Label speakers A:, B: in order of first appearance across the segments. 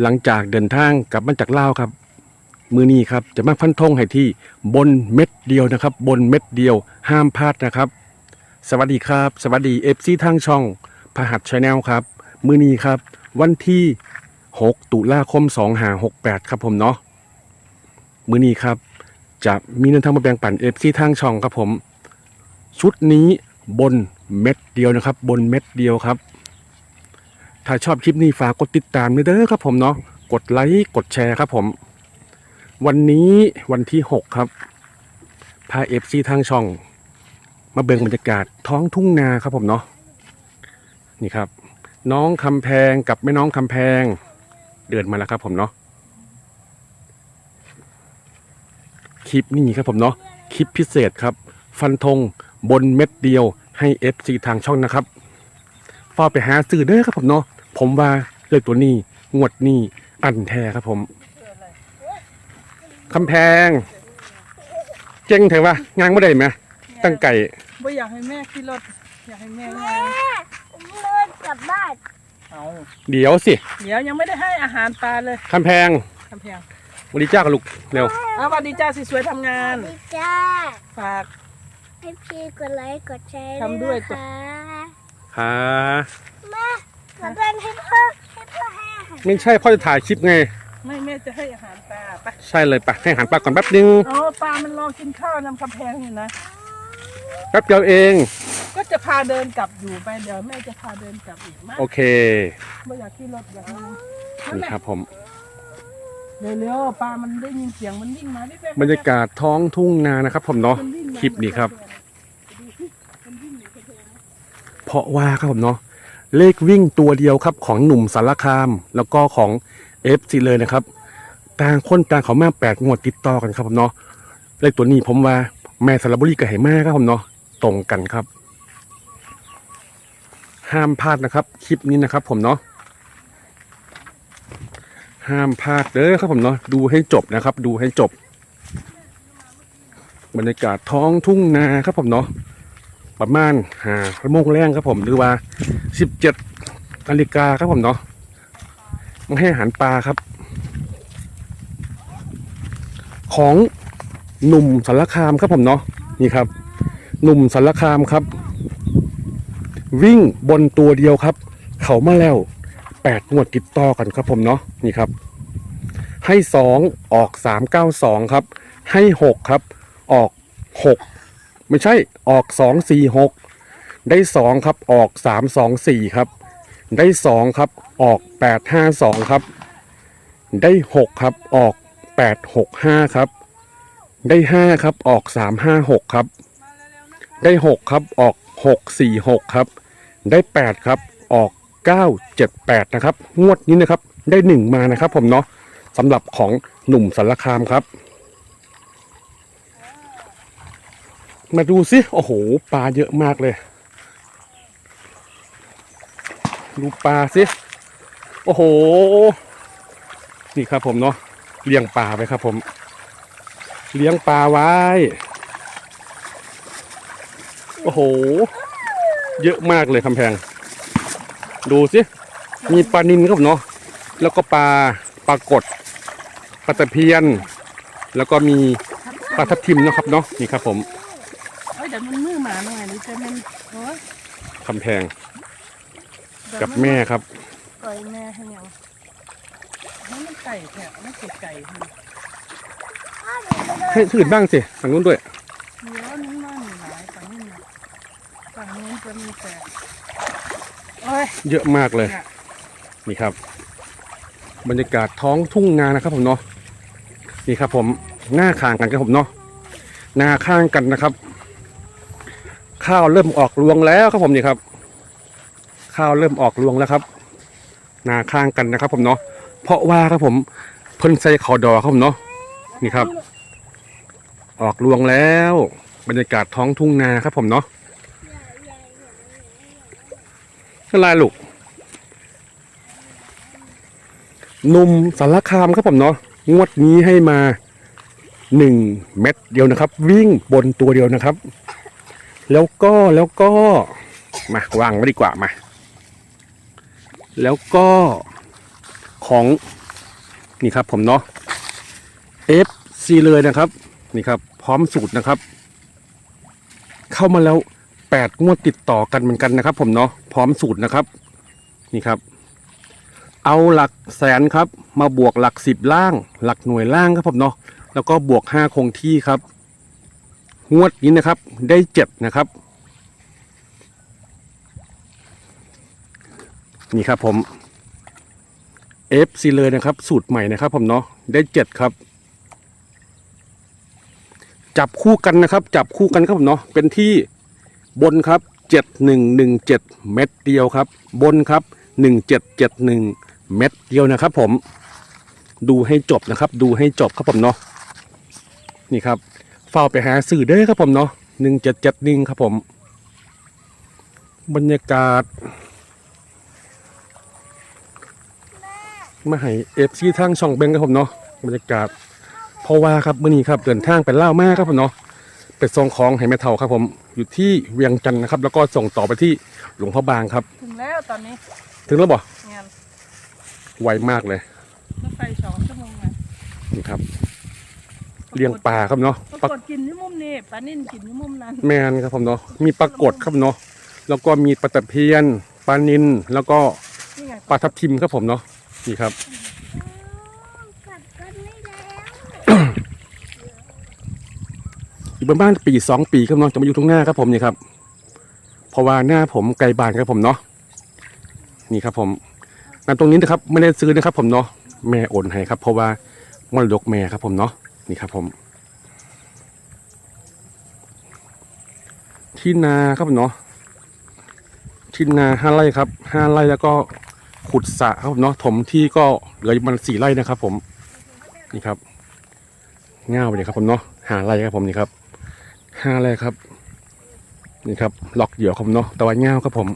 A: หลังจากเดินทางกลับมาจากลาวครับ มือนี้ครับจะมาฟันธงให้ที่บนเม็ดเดียวนะครับ บนเม็ดเดียวห้ามพลาดนะครับ สวัสดีครับ สวัสดีเอฟซีทางช่องพหัสชาแนลครับ มือนี้ครับ วันที่ 6 ตุลาคม 2568 ครับผมเนาะมือนี้ครับ จะมีเงินทางมาแบ่งปันเอฟซีทางช่องครับผม ชุดนี้บนเม็ดเดียวนะครับ บนเม็ดเดียวครับ ถ้าชอบคลิปนี้ฝากกดติดตามด้วยเด้อครับผมเนาะกดไลค์กดแชร์ครับผม วันนี้วันที่ 6 ครับ พาเอฟซีทางช่อง มาเบิ่งบรรยากาศท้องทุ่งนาครับผมเนาะนี่ครับ น้องคำแพงกับแม่น้องคำแพง เดินมาแล้วครับผมเนาะคลิปนี้ครับผมเนาะคลิปพิเศษครับ ฟันธงบนเม็ดเดียวให้ FC ทางช่องนะครับ อไปหาซื้อเด้อครับผมเนาะผมว่าเลขตัวนี้งวดนี้อันแท้ครับผมคำแพง เจ๊งเถอะวะงานไม่ได้ไหมตั้งไก่
B: บ่อยากให้แม่ขี่รถอยากให้แม่ไง
C: เลิกกลับบ้าน
B: เอา
A: เดี๋ยวสิ
B: เดี๋ยวยังไม่ได้ให้อาหารปลาเลย
A: คำแพง
B: คำแพง
A: วันนี้จ้ากับลูกเร็ว
B: เอาสวัสดีจ้าสิสวยทำงาน
C: ดีจ้า
B: ฝาก
C: ให้พี่กดไลค์กดแชร์
B: ทำด้วย
C: นะคะ
A: หา
C: มาขอเดินให้พ่อให้พ่อให้อาหาร
A: ไม่ใช่พ่อจะถ่ายคลิปไง
B: ไม่แม่จะให้อาหารปลาไป
A: ใช่เลยปะให้อาหันปลาก่อนแป๊บนึง
B: อ๋อปลามันรอกินข้าวนำคำแพงอยู่นะ
A: แป๊บเดียวเอง
B: ก็จะพาเดินกลับอยู่ไปเดี๋ยวแม่จะพาเดินกลับอีกมาก
A: โอเค
B: บ่อยากขี่รถอยากนั่ง
A: นี่ครับผม
B: เร็วๆปลามันได้ยินเสียงมันวิ่งมาดิแม่
A: บรรยากาศท้องทุ่งนานะครับผมเนาะ
B: มันวิ่งมา
A: คลิปนี้ครับ เพราะว่าครับผมเนาะเลขวิ่งตัวเดียวครับของหนุ่มสารคาม แล้วก็ของเอฟซีเลยนะครับต่างคนต่างเขามาแปดงวดติดต่อกันครับผมเนาะเลขตัวนี้ผมว่าแม่สารบุรีกับเหมาครับผมเนาะตรงกันครับ ห้ามพลาดนะครับ คลิปนี้นะครับ ผมเนาะห้ามพลาดเด้อครับผมเนาะดูให้จบนะครับ ดูให้จบ บรรยากาศท้องทุ่งนาครับผมเนาะ ประมาณหาโมงแรงครับผมหรือว่าสิบเจ็ดนาฬิกาครับผมเนาะมาให้อาหารปลาครับ ของหนุ่มสารคามครับผมเนาะนี่ครับ หนุ่มสารคามครับ วิ่งบนตัวเดียวครับ เขามาแล้วแปดงวดติดต่อกันครับผมเนาะนี่ครับ ให้สองออกสามเก้าสองครับ ให้หกครับ ออกหก ไม่ใช่ออกสองสี่หกได้สองครับออกสามสองสี่ครับ ได้สองครับออกแปดห้าสองครับ ได้หกครับออกแปดหกห้าครับ ได้ห้าครับออกสามห้าหกครับ ได้หกครับออกหกสี่หกครับ ได้แปดครับออกเก้าเจ็ดแปดนะครับ งวดนี้นะครับได้หนึ่งมานะครับผมเนาะสำหรับของหนุ่มสารคามครับ มาดูสิโอ้โหปลาเยอะมากเลย ดูปลาสิโอ้โห นี่ครับผมเนาะเลี้ยงปลาไปครับผม เลี้ยงปลาไว้ โอ้โห เยอะมากเลยคำแพง ดูสิ มีปลานินครับเนาะแล้วก็ปลาปลากดปลาตะเพียน แล้วก็มีปลาทับทิมนะครับเนาะนี่ครับผม
B: เอ้ยเดี๋ยวมันมือหมาหน่อยนี่จะมันโอ้ย
A: คำแพงกับแม่ครับ
B: ปล่อยแม่ให้ยังให้มันไก่แท้ไม่เก็บไก่ให้
A: ให้ถือบ้างสิฝั่งนู้นด้วย
B: เดี๋ยวนี้มันหลายฝั่งนี้นะฝั่งนู้นจะมีแต่โอ้ย
A: เยอะมากเลยนี่ครับ บรรยากาศท้องทุ่งนานะครับผมเนาะนี่ครับผมหน้าข้างกันครับผมเนาะหน้าข้างกันนะครับ ข้าวเริ่มออกรวงแล้วครับผมนี่ครับ ข้าวเริ่มออกรวงแล้วครับนาข้างกันนะครับ ผมเนาะเพราะว่าครับผมเพิ่นใส่ขาวดอครับผมเนาะนี่ครับ ออกรวงแล้ว บรรยากาศท้องทุ่งนาครับผมเนาะอะไรลูกนุ่มสารคามครับผมเนาะงวดนี้ให้มาหนึ่งเม็ดเดียวนะครับ วิ่งบนตัวเดียวนะครับ แล้วก็แล้วก็มาวางไว้ดีกว่ามา แล้วก็ของนี่ครับผมเนาะ FC เลยนะครับ นี่ครับ พร้อมสูตรนะครับ เข้ามาแล้วแปดงวดติดต่อกันเหมือนกันนะครับ ผมเนาะพร้อมสูตรนะครับ นี่ครับ เอาหลักแสนครับ มาบวกหลักสิบล่าง หลักหน่วยล่างครับผมเนาะแล้วก็บวกห้าคงที่ครับ งวดนี้นะครับ ได้เจ็ดนะครับ นี่ครับผม FC เลยนะครับ สูตรใหม่นะครับ ผมเนาะได้เจ็ดครับ จับคู่กันนะครับ จับคู่กันครับผมเนาะเป็นที่บนครับเจ็ดหนึ่งหนึ่งเจ็ดเม็ดเดียวครับ บนครับหนึ่งเจ็ดเจ็ดหนึ่งเม็ดเดียวนะครับ ผมดูให้จบนะครับ ดูให้จบครับผมเนาะนี่ครับ เฝ้าไปหาสื่อเด้อครับผมเนาะหนึ่งเจ็ดเจ็ดหนึ่งครับผม บรรยากาศมาให้เอฟซีทางช่องเบงครับผมเนาะบรรยากาศเพราะว่าครับมื่อนี้ครับเดินทางไปเล่าวมากครับผมเนาะไปส่งของให้แม่เฒ่าครับ ผมอยู่ที่เวียงจันทร์นะครับ แล้วก็ส่งต่อไปที่หลวงพ่อบางครับ
B: ถึงแล้วตอนนี้
A: ถึงแล้วบ่
B: งาน
A: ไวมากเลย
B: รถไฟสองชั่วโมงนะ
A: นี่ครับ เลี้ยงปลาครับเนาะ
B: ป
A: ปลา
B: รากฏกินที่มุมนี้ปลานิ่นกินที่มุมนั้น
A: แมนครับผมเนาะมีปลากดครับเนาะแล้วก็มีปลาตะเพียนปลานินแล้วก็
B: นี่ไง
A: ปลาทับทิมครับผมเนาะนี่ครับ
C: กัดกันไม่แล้ว
A: อยู่บ้านปีสองปีครับเนาะจะมาอยู่ทุ่งหน้าครับผมนี่ครับเพราะว่าหน้าผมไกลบ้านครับผมเนาะนี่ครับผมนั่นตรงนี้นะครับไม่ได้ซื้อนะครับผมเนาะแม่โอนให้ครับเพราะว่ามรดกแม่ครับผมเนาะ นี่ครับผม ที่นาครับผมเนาะที่นาห้าไร่ครับห้าไร่แล้วก็ขุดสระครับเนาะถมที่ก็เหลือมันสี่ไร่นะครับ ผมนี่ครับง่าวไปเลยครับผมเนาะห้าไร่ครับผมนี่ครับห้าเลยครับนี่ครับล็อกเดี่ยวครับผมเนาะตะวันเงาครับผม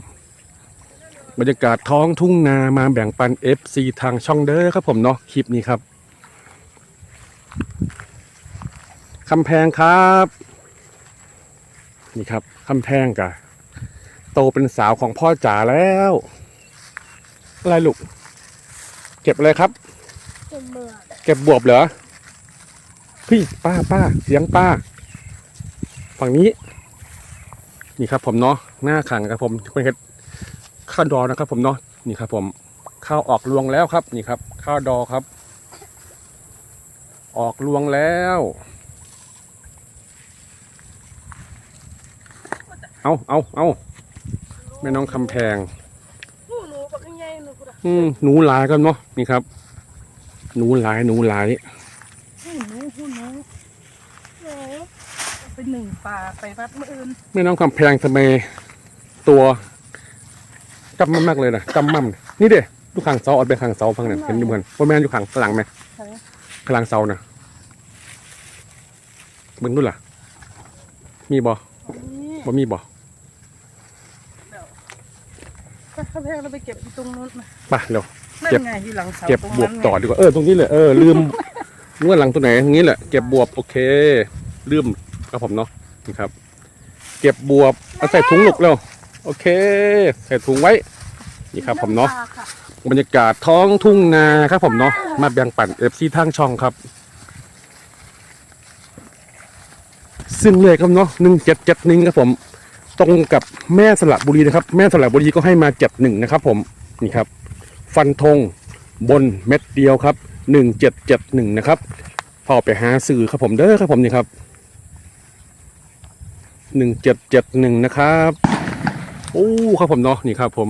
A: บรรยากาศท้องทุ่งนามาแบ่งปัน FC ทางช่องเด้อครับผมเนาะคลิปนี้ครับ คำแพงครับ นี่ครับคำแพงกะโตเป็นสาวของพ่อจ๋าแล้ว อะไรลูก เก็บอะไรครับ
C: เจ็บเบื่อ
A: เก็บบวบเหรอพี่ป้าป้าเสียงป้า ฝั่งนี้ นี่ครับ ผมเนาะหน้าขังครับผมเป็นเห็ดข้าวดอนะครับ ผมเนาะนี่ครับ ผมข้าวออกรวงแล้วครับ นี่ครับ ข้าวดอครับ ออกรวงแล้ว เอาเอาเอาแม่น้องคำแพง
B: หนูหนูปักใหญ่หนูกู
A: อืมหนูหลายกันเนาะนี่ครับ หนูหลายหนูหลาย
B: หูหนูหูหนู
C: หนู
B: เอาไปหนึ่งปลาไปวัดเมื่ออื่น
A: แม่น้องคำแพงทำไมตัวจำมั่มมากเลยนะจำมั่มนี่เด้ดูขางเสาเอดไปขางเสาฟังเนี่ยเห็นอยู่เหมือนว่าแม่นอยู่ขางหลังไหม
B: ใช่
A: ขางเสานะเบิ่งดูล่ะ มีบ่
B: นี่
A: บ่มีบ่
B: ถ้าข้าแพงเราไปเก็บที่ตรงนู้นนะ
A: ไปเร็ว
B: นั่น
A: เก็บ
B: ไงที่หลังเสา
A: เก็บ
B: ตรง
A: บว
B: นั้
A: บ
B: นไง
A: ต่อดีกว่าเออตรงนี้เลยเออลืมนึกว่าหลังตัวไหนตรงนี้แหละเก็บบวบโอเคลืมครับผมเนาะนี่ครับ เก็บบวบเอาใส่ถุงลูกเร็วโอเค ใส่ถุงไว้ นี่ครับผมเนาะ
C: ปลค่
A: บรรยากาศท้องทุ่งนาครับผมเนาะมาแบ่งปันเอฟซีทางช่องครับ ซึ่งเลขครับเนาะหนึ่งเจ็ดเจ็ดหนึ่งครับผม ตรงกับแม่สระบุรีนะครับ แม่สระบุรีก็ให้มาเจ็ดหนึ่งนะครับ ผมนี่ครับ ฟันธงบนเม็ดเดียวครับหนึ่งเจ็ดเจ็ดหนึ่งนะครับพอไปหาสื่อครับผมเด้อครับผมนี่ครับหนึ่งเจ็ดเจ็ดหนึ่งนะครับโอ้ครับผมเนาะนี่ครับ ผม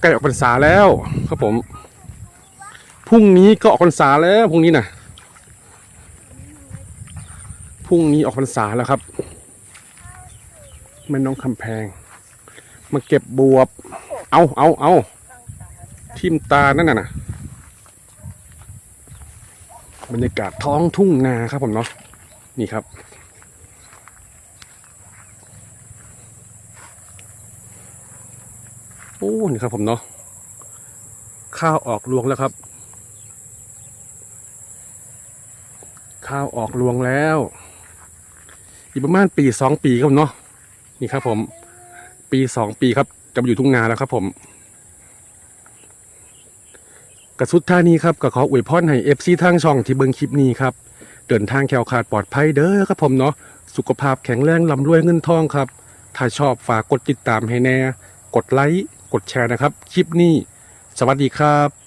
A: ใกล้ออกพรรษาแล้วครับผมพรุ่งนี้ก็ออกพรรษาแล้วพรุ่งนี้นะพรุ่งนี้ออกพรรษาแล้วครับ แม่น้องคำแพง มาเก็บบวบ เอาเอาเอาทิมตานั่นน่ะนะบรรยากาศท้องทุ่งนาครับผมเนาะนี่ครับ โอ้นี่ครับผมเนาะข้าวออกรวงแล้วครับ ข้าวออกรวงแล้ว อีกประมาณปีสองปีครับเนาะ นี่ครับผม ปีสองปีครับจะมาอยู่ทุ่งนาแล้วครับผมกระสุดท่านี้ครับก็ขออวยพรให้เอฟซีทางช่องที่เบิงคลิปนี้ครับ เดินทางแคล้วคลาดปลอดภัยเด้อครับผมเนาะสุขภาพแข็งแรงลำรวยเงินทองครับ ถ้าชอบฝากกดติดตามให้แน่ กดไลค์ กดแชร์นะครับ คลิปนี้ สวัสดีครับ